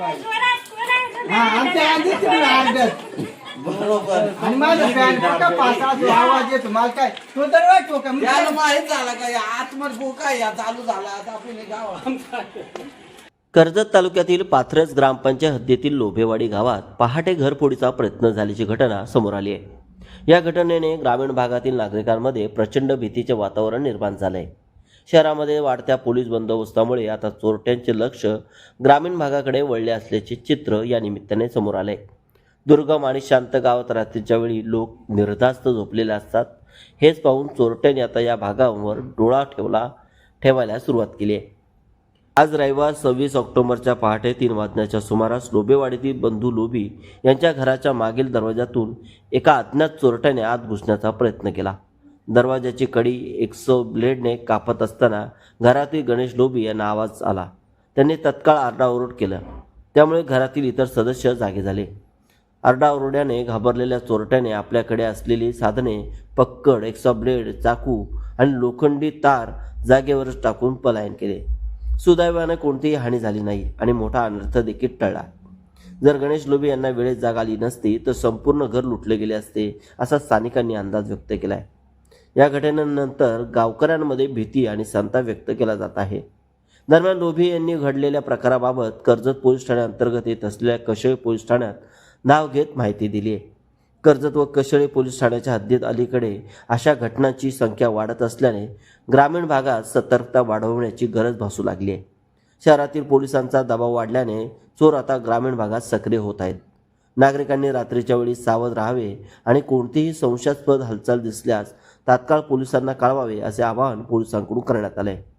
हा आमच्या आधी तिकडे अर्ध्यात बरोबर. आणि माझं फॅन पक्का पासा जो आवाज येतो मला काय तो तर वाटतो का मी याला माहीत झाला का या आतमध्ये बोका या चालू झाला आता आपण गाव कर्जत तालुक्यातील पाथरस ग्रामपंचायत हद्दीतील लोभेवाडी गावात पहाटे घरफोडीचा प्रयत्न झाल्याची घटना समोर आली आहे. या घटनेने ग्रामीण भागातील नागरिकांमध्ये प्रचंड भीतीचे वातावरण निर्माण झाले आहे शहरामध्ये वाढत्या पोलीस बंदोबस्तामुळे आता चोरट्यांचे लक्ष ग्रामीण भागाकडे वळले असल्याचे चित्र या निमित्ताने समोर आले. दुर्गम आणि शांत गावात रात्रीच्या वेळी लोक निर्धास्त झोपलेले असतात. हेच पाहून चोरट्यांनी आता या भागावर डोळा ठेवला ठेवायला सुरुवात केली आहे. आज रविवार सव्वीस ऑक्टोबरच्या पहाटे तीन वाजण्याच्या सुमारास लोबेवाडीतील बंधू लोबी यांच्या घराच्या मागील दरवाजातून एका अज्ञात चोरट्याने आत घुसण्याचा प्रयत्न केला. दरवाजाची कडी एक्सो ब्लेडने कापत असताना घरातील गणेश लोबी यांना आवाज आला. त्यांनी तत्काळ आरडाओरड केलं. त्यामुळे घरातील इतर सदस्य जागे झाले. आरडाओरड्याने घाबरलेल्या चोरट्याने आपल्याकडे असलेली साधने पक्कड एक्सो ब्लेड चाकू आणि लोखंडी तार जागेवरच टाकून पलायन केले. सुदैवाने कोणतीही हानी झाली नाही आणि मोठा अनर्थ देखील टळला. जर गणेश लोबी यांना वेळेत जाग आली नसती तर संपूर्ण घर लुटले गेले असते असा स्थानिकांनी अंदाज व्यक्त केला आहे या घटनेनंतर गावकऱ्यांमध्ये भीती आणि संताप व्यक्त केला जात आहे. दरम्यान लोभी यांनी घडलेल्या प्रकाराबाबत कर्जत पोलीस ठाण्याअंतर्गत येत असलेल्या कशळे पोलीस ठाण्यात नाव घेत माहिती दिली आहे कर्जत व कशळे पोलीस ठाण्याच्या हद्दीत अलीकडे अशा घटनांची संख्या वाढत असल्याने ग्रामीण भागात सतर्कता वाढवण्याची गरज भासू लागली आहे शहरातील पोलिसांचा दबाव वाढल्याने चोर आता ग्रामीण भागात सक्रिय होत आहेत. नागरिकांनी रात्रीच्या वेळी सावध राहावे आणि कोणतीही संशयास्पद हालचाल दिसल्यास तात्काळ पोलिसांना कळवावे असे आवाहन पोलिसांकडून करण्यात आले. आहे